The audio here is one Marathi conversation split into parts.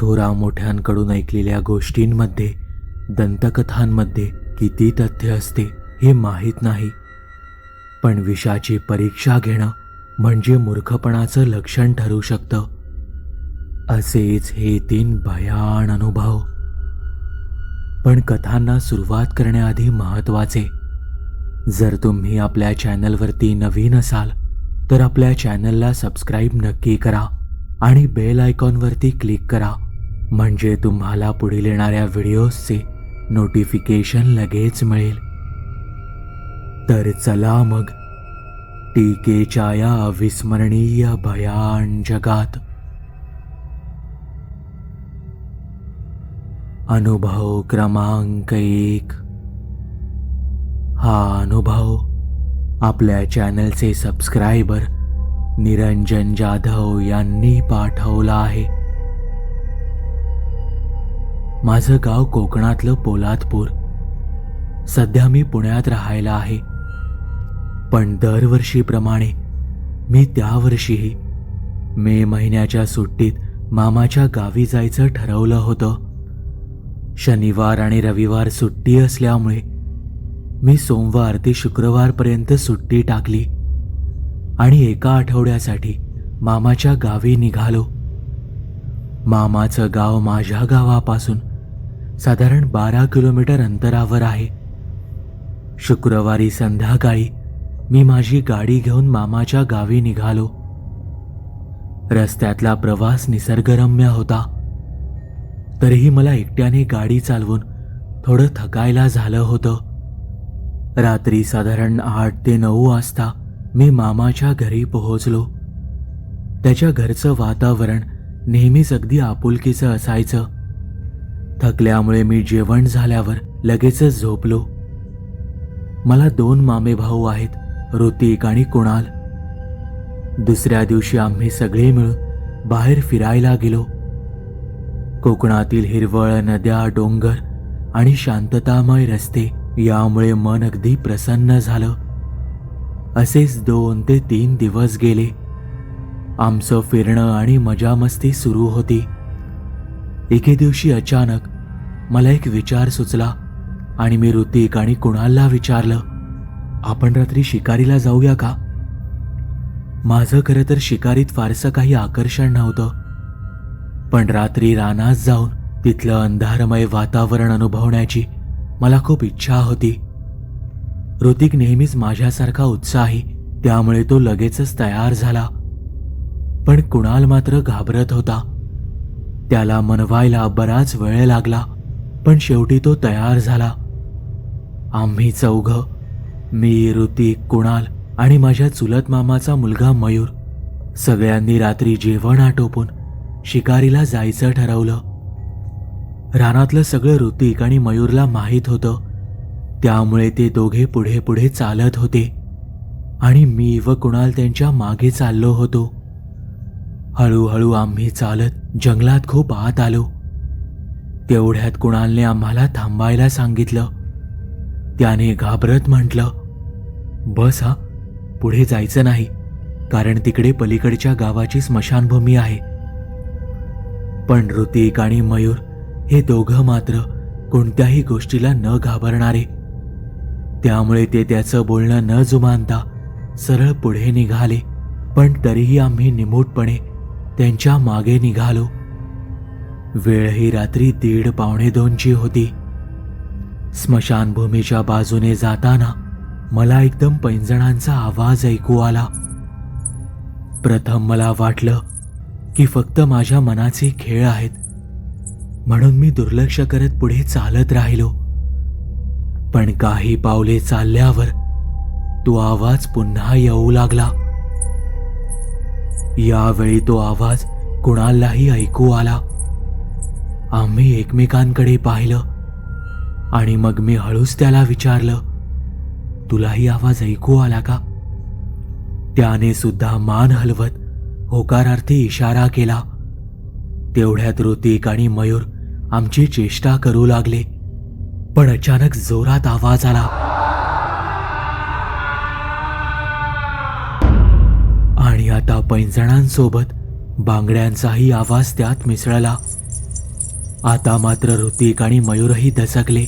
थोरा मोठ्यांकडून ऐकलेल्या गोष्टींमध्ये दंतकथांमध्ये किती तथ्य असते हे माहीत नाही. पण विषाची परीक्षा घेणं म्हणजे मूर्खपणाचं लक्षण ठरू शकतं. असेच हे तीन भयान अनुभव. पण कथांना सुरुवात करण्याआधी महत्त्वाचे जर तुम्ही आपल्या चॅनलवरती नवीन असाल तर आपल्या चॅनलला सबस्क्राईब नक्की करा आणि बेल आयकॉनवरती क्लिक करा. म्हणजे तुम्हाला पुढील येणाऱ्या व्हिडिओजचे नोटिफिकेशन लगेच मिळेल. तर चला मग टीकेच्या या अविस्मरणीय भयान जगात. अनुभव क्रमांक एक. हा अनुभव आपल्या चॅनलचे सबस्क्रायबर निरंजन जाधव यांनी पाठवला आहे. माझं गाव कोकणातलं पोलादपूर. सध्या मी पुण्यात राहायला आहे. पण दरवर्षीप्रमाणे मी त्या वर्षीही मे महिन्याच्या सुट्टीत मामाच्या गावी जायचं ठरवलं होतं. शनिवार आणि रविवार सुट्टी असल्यामुळे मी सोमवार ते शुक्रवारपर्यंत सुट्टी टाकली आणि एका आठवड्यासाठी मामाच्या गावी निघालो. मामाचं गाव माझ्या गावापासून साधारण बारा किलोमीटर अंतरावर आहे. शुक्रवारी संध्याकाळी मी माझी गाडी घेऊन मामाच्या गावी निघालो. रस्त्यातला प्रवास निसर्गरम्य होता. तरीही मला एकट्याने गाडी चालवून थोडं थकायला झालं होतं. रात्री साधारण आठ ते नऊ वाजता मी मामाच्या घरी पोहोचलो. त्याच्या घरचं वातावरण नेहमीच अगदी आपुलकीचं असायचं. थकल्यामुळे मी जेवण झाल्यावर लगेचच झोपलो. मला दोन मामे भाऊ आहेत ऋतिक आणि कुणाल. दुसऱ्या दिवशी आम्ही सगळे मिळून बाहेर फिरायला गेलो. कोकणातील हिरवळ नद्या डोंगर आणि शांततामय रस्ते यामुळे मन अगदी प्रसन्न झालं. असेच दोन ते तीन दिवस गेले. आमचं फिरणं आणि मजामस्ती सुरू होती. एके दिवशी अचानक मला एक विचार सुचला आणि मी ऋतिक आणि कुणालला विचारलं आपण रात्री शिकारीला जाऊया का? माझं खरं तर शिकारीत फारसं काही आकर्षण नव्हतं. पण रात्री रानात जाऊन तिथलं अंधारमय वातावरण अनुभवण्याची मला खूप इच्छा होती. ऋतिक नेहमीच माझ्यासारखा उत्साही त्यामुळे तो लगेचच तयार झाला. पण कुणाल मात्र घाबरत होता. त्याला मनवायला बराच वेळ लागला पण शेवटी तो तयार झाला. आम्ही चौघ मी ऋतिक कुणाल आणि माझ्या चुलत मामाचा मुलगा मयूर सगळ्यांनी रात्री जेवण आटोपून शिकारीला जायचं ठरवलं. रानातलं सगळं ऋतिक आणि मयूरला माहीत होतं. त्यामुळे ते दोघे पुढे पुढे चालत होते आणि मी व कुणाल त्यांच्या मागे चाललो होतो. हळूहळू आम्ही चालत जंगलात खूप आत आलो. तेवढ्यात कुणालने आम्हाला थांबायला सांगितलं. त्याने घाबरत म्हटलं बस हा पुढे जायचं नाही कारण तिकडे पलीकडच्या गावाची स्मशानभूमी आहे. पण ऋतिक आणि मयूर हे दोघं मात्र कोणत्याही गोष्टीला न घाबरणारे. त्यामुळे ते त्याचं बोलणं न जुमानता सरळ पुढे निघाले पण तरीही आम्ही निमूटपणे त्यांच्या मागे निघालो. वेळ ही रात्री दीड पावणे दोनची होती. स्मशानभूमीच्या बाजूने जाताना मला एकदम पैंजणांचा आवाज ऐकू आला. प्रथम मला वाटलं की फक्त माझ्या मनाचे खेळ आहेत. म्हणून मी दुर्लक्ष करत पुढे चालत राहिलो. पण काही पावले चालल्यावर तो आवाज पुन्हा येऊ लागला. यावेळी तो आवाज कुणालाही ऐकू आला. आम्ही एकमेकांकडे पाहिलं आणि मग मी हळूच त्याला विचारलं तुलाही आवाज ऐकू आला का? त्याने सुद्धा मान हलवत होकारार्थी इशारा केला. तेवढ्यात ऋतिक आणि मयूर आमची चेष्टा करू लागले पण अचानक जोरात आवाज आला. आता पैंजणांसोबत बांगड्यांचाही आवाज त्यात मिसळला. आता मात्र ऋतिक आणि मयूरही दचकले.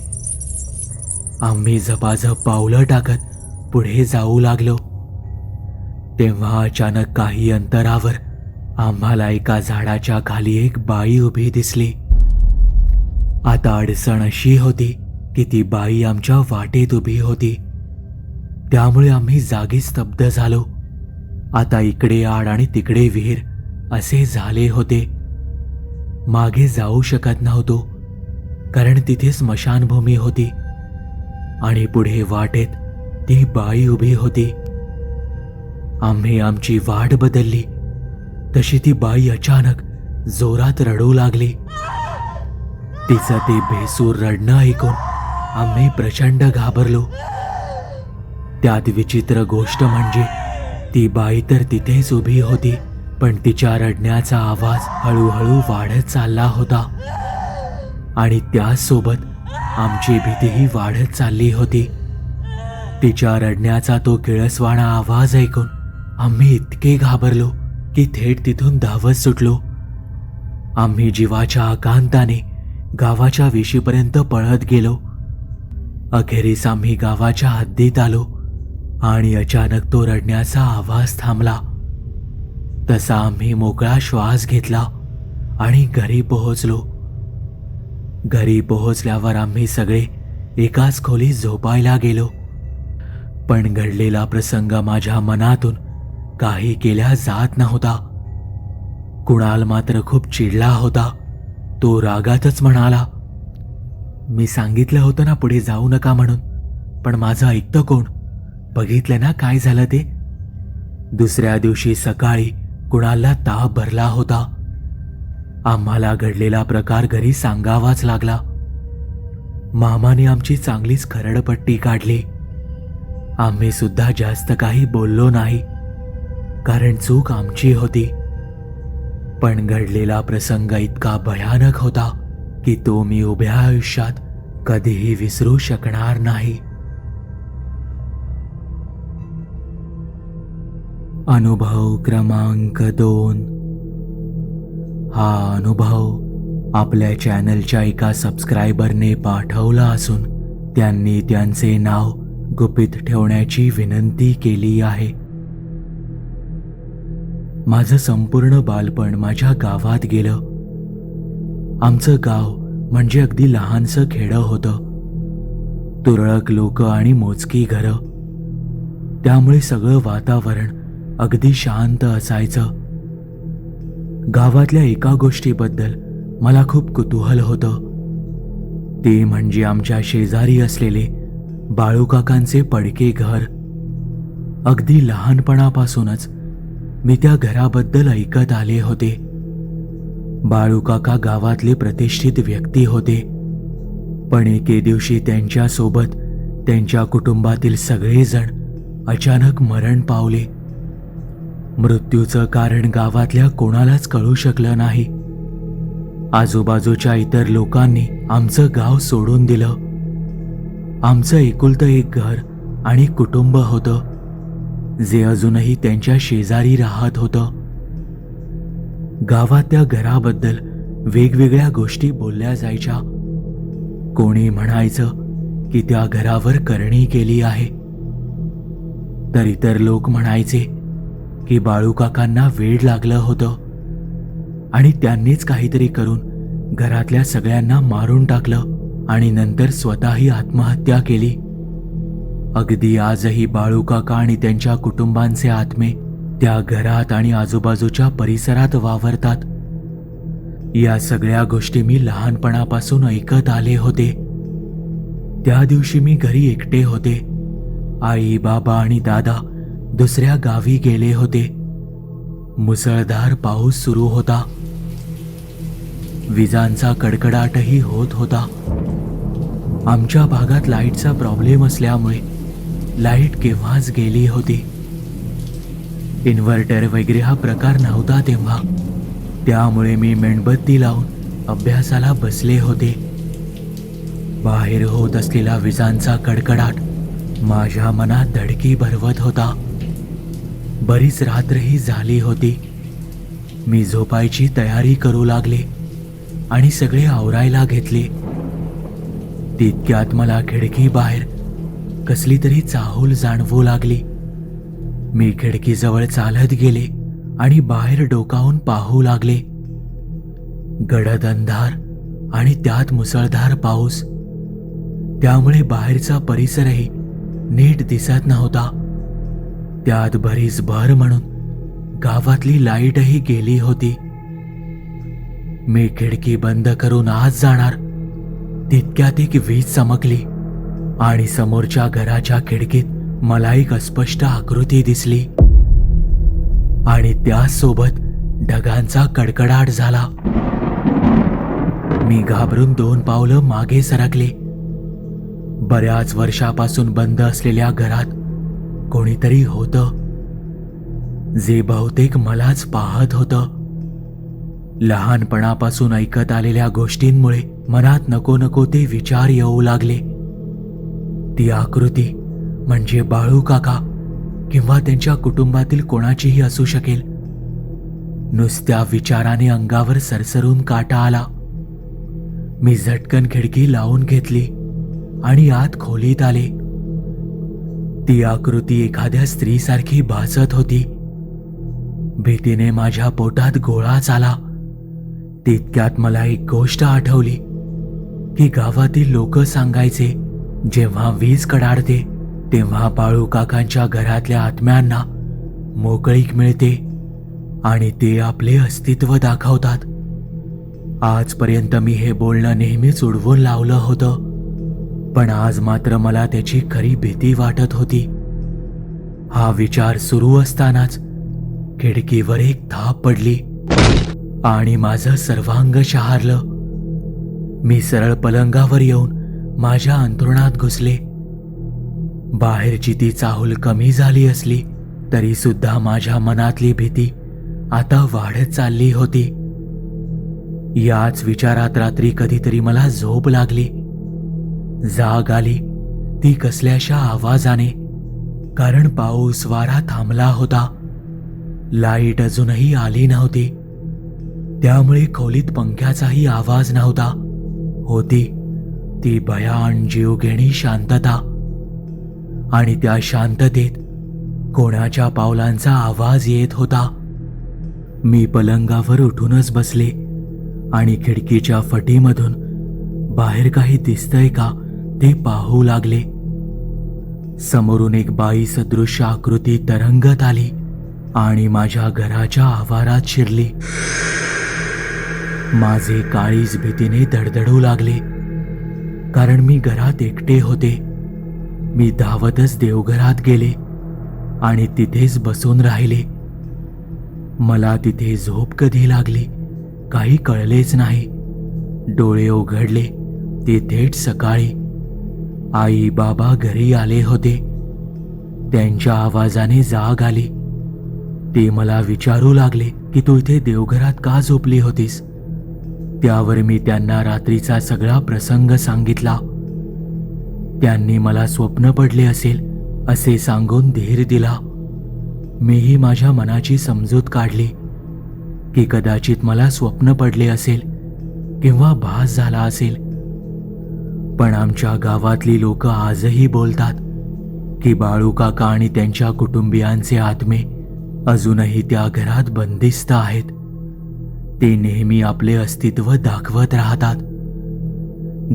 आम्ही झपाझप पावलं टाकत पुढे जाऊ लागलो. तेव्हा अचानक काही अंतरावर आम्हाला एका झाडाच्या खाली एक बाई उभी दिसली. आता अडचण अशी होती की ती बाई आमच्या वाटेत उभी होती. त्यामुळे आम्ही जागी स्तब्ध झालो. आता इकडे आड आणि तिकडे विहीर असे झाले होते. मागे जाऊ शकत नव्हतो कारण तिथे स्मशानभूमी होती आणि पुढे वाटेत ती बाई उभी होती. आम्ही आमची वाट बदलली तशी ती बाई अचानक जोरात रडू लागली. तिचं ते भेसूर रडणं ऐकून आम्ही प्रचंड घाबरलो. त्यात विचित्र गोष्ट म्हणजे ती बाई तर तिथेच उभी होती पण तिच्या रडण्याचा आवाज हळूहळू वाढत चालला होता. आणि त्यासोबत आमची भीतीही वाढत चालली होती. तिच्या रडण्याचा तो किळसवाणा आवाज ऐकून आम्ही इतके घाबरलो की थेट तिथून धावत सुटलो. आम्ही जीवाच्या आकांताने गावाच्या वेशीपर्यंत पळत गेलो. अखेरीस आम्ही गावाच्या हद्दीत आलो. आणि अचानक तो रडण्याचा आवाज थांबला. तसा आम्ही मोकळा श्वास घेतला आणि घरी पोहोचलो. घरी पोहोचल्यावर आम्ही सगळे एकाच खोलीत झोपायला गेलो. पण घडलेला प्रसंग माझ्या मनातून काही केल्या जात नव्हता. कुणाल मात्र खूप चिडला होता. तो रागातच म्हणाला मी सांगितलं होतं ना पुढे जाऊ नका म्हणून पण माझं ऐकतं कोण? बघितलं ना काय झालं ते? दुसऱ्या दिवशी सकाळी कुणाला ताप भरला होता? आम्हाला घडलेला प्रकार घरी सांगावाच लागला. मामाने आमची चांगलीच खरडपट्टी काढली. आम्ही सुद्धा जास्त काही बोललो नाही कारण चूक आमची होती. पण घडलेला प्रसंग इतका भयानक होता की तो मी उभ्या आयुष्यात कधीही विसरू शकणार नाही. अनुभव क्रमांक दोन. हा अनुभव आपल्या चॅनलच्या एका सबस्क्रायबरने पाठवला असून त्यांनी त्यांचे नाव गुपित ठेवण्याची विनंती केली आहे. माझं संपूर्ण बालपण माझ्या गावात गेलं. आमचं गाव म्हणजे अगदी लहानसं खेडं होतं. तुरळक लोक आणि मोजकी घरं. त्यामुळे सगळं वातावरण अगदी शांत असायचं. गावातल्या एका गोष्टीबद्दल मला खूप कुतूहल होतं. ते म्हणजे आमच्या शेजारी असलेले बाळूकाकांचे पडके घर. अगदी लहानपणापासूनच मी त्या घराबद्दल ऐकत आले होते. बाळूकाका गावातले प्रतिष्ठित व्यक्ती होते. पण एके दिवशी त्यांच्यासोबत त्यांच्या कुटुंबातील सगळेजण अचानक मरण पावले. मृत्यूचं कारण गावातल्या कोणालाच कळू शकलं नाही. आजूबाजूच्या इतर लोकांनी आमचं गाव सोडून दिलं. आमचं एकुलतं एक घर आणि कुटुंब होतं जे अजूनही त्यांच्या शेजारी राहत होतं. गावात त्या घराबद्दल वेगवेगळ्या गोष्टी बोलल्या जायच्या. कोणी म्हणायचं की त्या घरावर करणी केली आहे. तर इतर लोक म्हणायचे की बाळूकाकांना वेड लागलं होतं. आणि त्यांनीच काहीतरी करून घरातल्या सगळ्यांना मारून टाकलं आणि नंतर स्वतःही आत्महत्या केली. अगदी आजही बाळूकाका आणि त्यांच्या कुटुंबांचे आत्मे त्या घरात आणि आजूबाजूच्या परिसरात वावरतात. या सगळ्या गोष्टी मी लहानपणापासून ऐकत आले होते. त्या दिवशी मी घरी एकटे होते. आई बाबा आणि दादा दुसऱ्या गावी गेले होते. मुसळधार पाऊस सुरू होता. विजांचा कडकडाटही होत होता. आमच्या भागात लाईटचा प्रॉब्लेम असल्यामुळे लाइट केव्हाच गेली होती. इन्व्हर्टर वगैरे हा प्रकार नव्हता तेव्हा. त्यामुळे मी मेणबत्ती लावून अभ्यासाला बसले होते. बाहेर होत असलेला विजांचा कडकडाट माझ्या मनात धडकी भरवत होता. बरीच रात्रही झाली होती. मी झोपायची तयारी करू लागले आणि सगळे आवरायला घेतले. तितक्यात मला खिडकी बाहेर कसली तरी चाहूल जाणवू लागली. मी खिडकीजवळ चालत गेले आणि बाहेर डोकावून पाहू लागले. गडद अंधार आणि त्यात मुसळधार पाऊस. त्यामुळे बाहेरचा परिसरही नीट दिसत नव्हता. त्यात भरीस भर म्हणून गावातली लाईटही गेली होती. मी खिडकी बंद करून आज जाणार. तितक्यात एक वीज चमकली आणि समोरच्या घराच्या खिडकीत मला एक अस्पष्ट आकृती दिसली. आणि त्यासोबत ढगांचा कडकडाट झाला. मी घाबरून दोन पावलं मागे सरकले. बऱ्याच वर्षापासून बंद असलेल्या घरात कोणीतरी होतं. जे बहुतेक मलाच पाहत होतं. लहानपणापासून ऐकत आलेल्या गोष्टींमुळे मनात नको नको ते विचार येऊ लागले. ती आकृती म्हणजे बाळू काका किंवा त्यांच्या कुटुंबातील कोणाचीही असू शकेल. नुसत्या विचाराने अंगावर सरसरून काटा आला. मी झटकन खिडकी लावून घेतली आणि आत खोलीत आले. ती आकृती एखाद्या स्त्रीसारखी भासत होती. भीतीने माझ्या पोटात गोळाच आला तितक्यात मला एक गोष्ट आठवली की गावातील लोक सांगायचे जेव्हा वीज कडाडते तेव्हा बाळू काकांच्या घरातल्या आत्म्यांना मोकळीक मिळते आणि ते आपले अस्तित्व दाखवतात. आजपर्यंत मी हे बोलणं नेहमीच उडवून लावलं होतं. पण आज मात्र मला त्याची खरी भीती वाटत होती. हा विचार सुरू असतानाच खिडकीवर एक थाप पडली आणि माझं सर्वांग शहारलं. मी सरळ पलंगावर येऊन माझ्या अंथरुणात घुसले. बाहेरची ती चाहूल कमी झाली असली तरी सुद्धा माझ्या मनातली भीती आता वाढत चालली होती. याच विचारात रात्री कधीतरी मला झोप लागली. जाग आली. ती कसल्याशा आवाजाने. कारण पाऊस वारा थांबला होता. लाइट अजूनही आली नव्हती. त्यामुळे खोलीत पंख्याचाही आवाज नव्हता. होती. ती भयान जीवघेणी शांतता. आणि त्या शांततेत कोणाच्या पावलांचा आवाज येत होता. मी पलंगावर उठूनच बसले. आणि खिडकीच्या फटीमधून बाहेर काही दिसतंय का? ते पाहू लागले. समोरून एक बाई सदृश आकृती तरंगत आली आणि माझ्या घराच्या आवारात शिरली. माझे काळीज भीतीने धडधडू लागले. कारण मी घरात एकटे होते. मी धावतच देवघरात गेले आणि तिथेच बसून राहिले. मला तिथे झोप कधी लागली काही कळलेच नाही. डोळे उघडले. ते थेट सकाळी आई बाबा घरी आले होते. त्यांच्या आवाजाने जाग आली. ते मला विचारू लागले की तू इथे देवघरात का झोपली होतीस? त्यावर मी त्यांना रात्रीचा सगळा प्रसंग सांगितला. त्यांनी मला स्वप्न पडले असेल असे सांगून धीर दिला. मीही माझ्या मनाची समजूत काढली की कदाचित मला स्वप्न पडले असेल किंवा भास झाला असेल. पण आमच्या गावातली लोक आजही बोलतात की बाळू काका आणि त्यांच्या कुटुंबियांचे आत्मे अजूनही त्या घरात बंदिस्त आहेत. ते नेहमी आपले अस्तित्व दाखवत राहतात.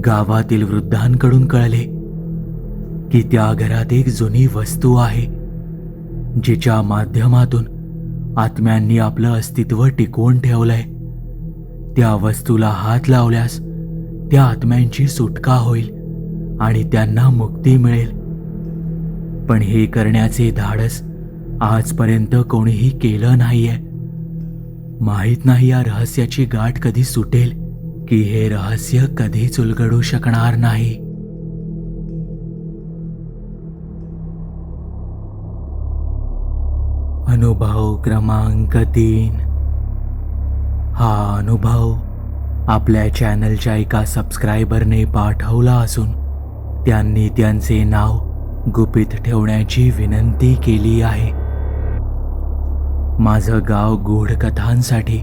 गावातील वृद्धांकडून कळले की त्या घरात एक जुनी वस्तू आहे जिच्या माध्यमातून आत्म्यांनी आपलं अस्तित्व टिकवून ठेवलंय. त्या वस्तूला हात लावल्यास त्या आत्म्यांची सुटका होईल आणि त्यांना मुक्ती मिळेल. पण हे करण्याचे धाडस आजपर्यंत कोणीही केलं नाहीये. माहीत नाही या रहस्याची गाठ कधी सुटेल की हे रहस्य कधीच उलगडू शकणार नाही. अनुभव क्रमांक तीन. हा अनुभव आपल्या चॅनलच्या एका सबस्क्रायबरने पाठवला असून त्यांनी त्यांचे नाव गुपित ठेवण्याची विनंती केली आहे. माझं गाव गूढ कथांसाठी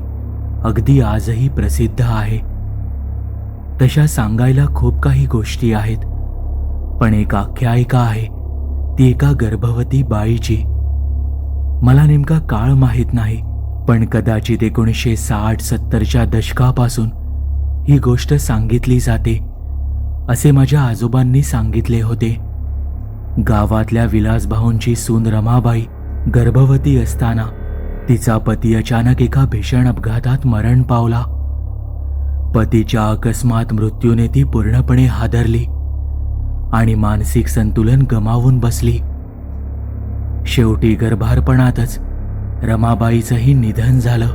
अगदी आजही प्रसिद्ध आहे. तशा सांगायला खूप काही गोष्टी आहेत पण एक आख्यायिका आहे ती एका गर्भवती बाईची. मला नेमका काळ माहीत नाही पण कदाचित एकोणीसशे साठ सत्तरच्या दशकापासून ही गोष्ट सांगितली जाते असे माझ्या आजोबांनी सांगितले होते. गावातल्या विलासभाऊंची सून रमाबाई गर्भवती असताना तिचा पती अचानक एका भीषण अपघातात मरण पावला. पतीच्या अकस्मात मृत्यूने ती पूर्णपणे हादरली आणि मानसिक संतुलन गमावून बसली. शेवटी गर्भारपणातच रमाबाईचंही निधन झालं.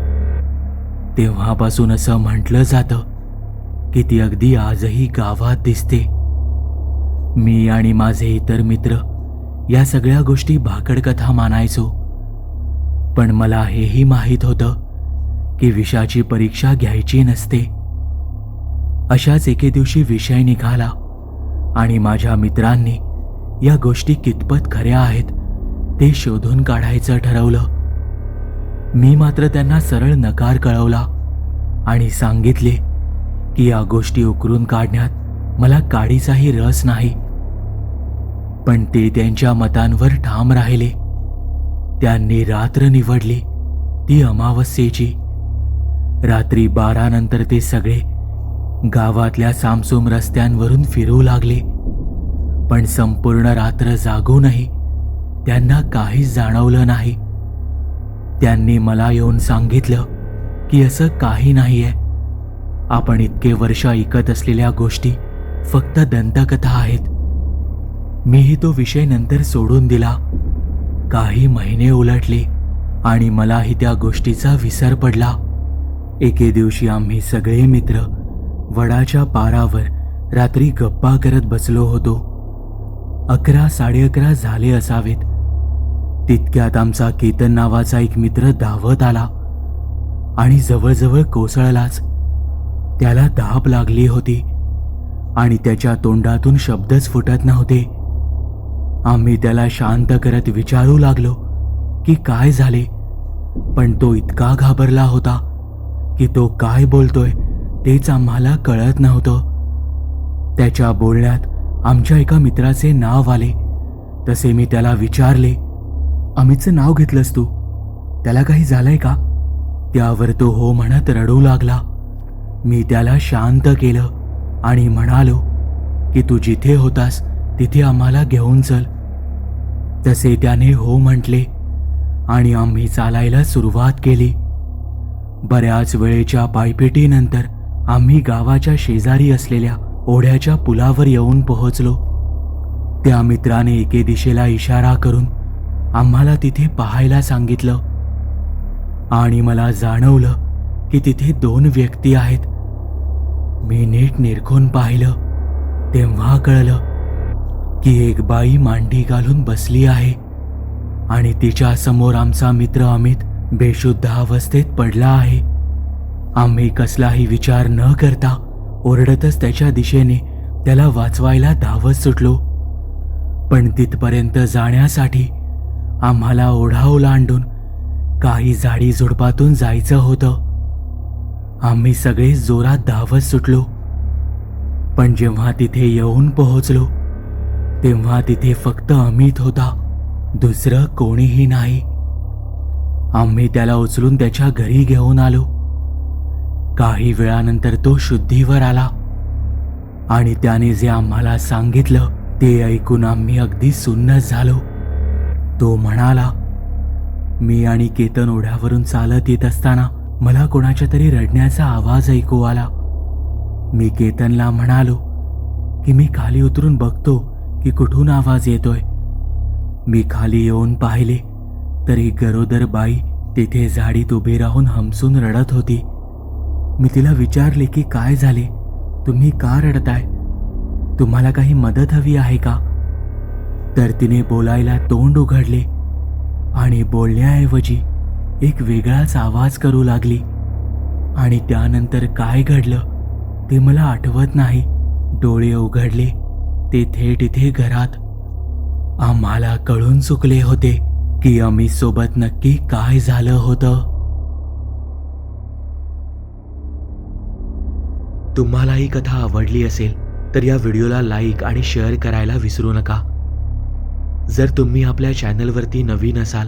तेव्हापासून असं म्हटलं जातं की ती अगदी आजही गावात दिसते. मी आणि माझे इतर मित्र या सगळ्या गोष्टी भाकडकथा मानायचो. पण मला हेही माहीत होतं की विषाची परीक्षा घ्यायची नसते. अशाच एके दिवशी विषय निघाला आणि माझ्या मित्रांनी या गोष्टी कितपत खऱ्या आहेत ते शोधून काढायचं ठरवलं. मी मात्र त्यांना सरळ नकार कळवला आणि सांगितले की या गोष्टी उकरून काढण्यात मला काडीचाही रस नाही. पण ते त्यांच्या मतांवर ठाम राहिले. त्यांनी रात्र निवडली ती अमावस्येची. रात्री बारा नंतर ते सगळे गावातल्या सामसूम रस्त्यांवरून फिरू लागले. पण संपूर्ण रात्र जागूनही त्यांना काहीच जाणवलं नाही. त्यांनी मला येऊन सांगितलं की असं काही नाहीये. आपण इतके वर्ष ऐकत असलेल्या गोष्टी फक्त दंतकथा आहेत. मीही तो विषय नंतर सोडून दिला. काही महिने उलटले आणि मलाही त्या गोष्टीचा विसर पडला. एके दिवशी आम्ही सगळे मित्र वडाच्या पारावर रात्री गप्पा करत बसलो होतो. अकरा साडे अकरा झाले असावेत. तितक्यात आमचा केतन नावाचा एक मित्र धावत आला आणि जवळजवळ कोसळलाच. त्याला ताप लागली होती. आणि त्याच्या तोंडातून शब्दच फुटत नव्हते. आम्ही त्याला शांत करत विचारू लागलो की काय झाले? पण तो इतका घाबरला होता की तो काय बोलतोय तेच आम्हाला कळत नव्हतं. त्याच्या बोलण्यात आमच्या एका मित्राचे नाव आले. तसे मी त्याला विचारले अमितचं नाव घेतलंस तू? त्याला काही झालंय का? त्यावर तो हो म्हणत रडू लागला. मी त्याला शांत केलं आणि म्हणालो की तू जिथे होतास तिथे आम्हाला घेऊन चल. तसे त्याने हो म्हटले आणि आम्ही चालायला सुरुवात केली. बऱ्याच वेळेच्या पायपेटीनंतर आम्ही गावाच्या शेजारी असलेल्या ओढ्याच्या पुलावर येऊन पोहोचलो. त्या मित्राने एके दिशेला इशारा करून आम्हाला तिथे पाहायला सांगितलं आणि मला जाणवलं की तिथे दोन व्यक्ती आहेत. मी नीट निरखून पाहिलं तेव्हा कळलं की एक बाई मांडी घालून बसली आहे आणि तिच्या समोर आमचा मित्र अमित बेशुद्ध अवस्थेत पडला आहे. आम्ही कसलाही विचार न करता ओरडतच त्याच्या दिशेने त्याला वाचवायला धावत सुटलो. पण तिथपर्यंत जाण्यासाठी आम्हाला ओढा ओलांडून काही झाडी झुडपातून जायचं होतं. आम्ही सगळे जोरात धावत सुटलो. पण जेव्हा तिथे येऊन पोहोचलो तेव्हा तिथे फक्त अमित होता दुसरं कोणीही नाही. आम्ही त्याला उचलून त्याच्या घरी घेऊन आलो. काही वेळानंतर तो शुद्धीवर आला आणि त्याने जे आम्हाला सांगितलं ते ऐकून आम्ही अगदी सुन्नच झालो. तो म्हणाला मी आणि केतन ओढ्यावरून चालत येत असताना मला कोणाच्या तरी रडण्याचा आवाज ऐकू आला. मी केतनला म्हणालो की मी खाली उतरून बघतो की कुठून आवाज येतोय. मी खाली येऊन पाहिले तर गरोदर बाई तिथे झाडीत उभी राहून हमसून रडत होती. मी तिला विचारले की काय झाले? तुम्ही का रडताय? तुम्हाला काही मदत हवी आहे का? तर तिने बोलायला तोंड उघडले आणि बोलण्याऐवजी एक वेगळाच आवाज करू लागली. आणि त्यानंतर काय घडलं ते मला आठवत नाही. डोळे उघडले ते थेट इथे घरात. आम्हाला कळून चुकले होते की अमित सोबत नक्की काय झालं होतं. तुम्हाला ही कथा आवडली असेल तर या व्हिडिओला लाईक आणि शेअर करायला विसरू नका. जर तुम्ही आपल्या चॅनलवरती नवीन असाल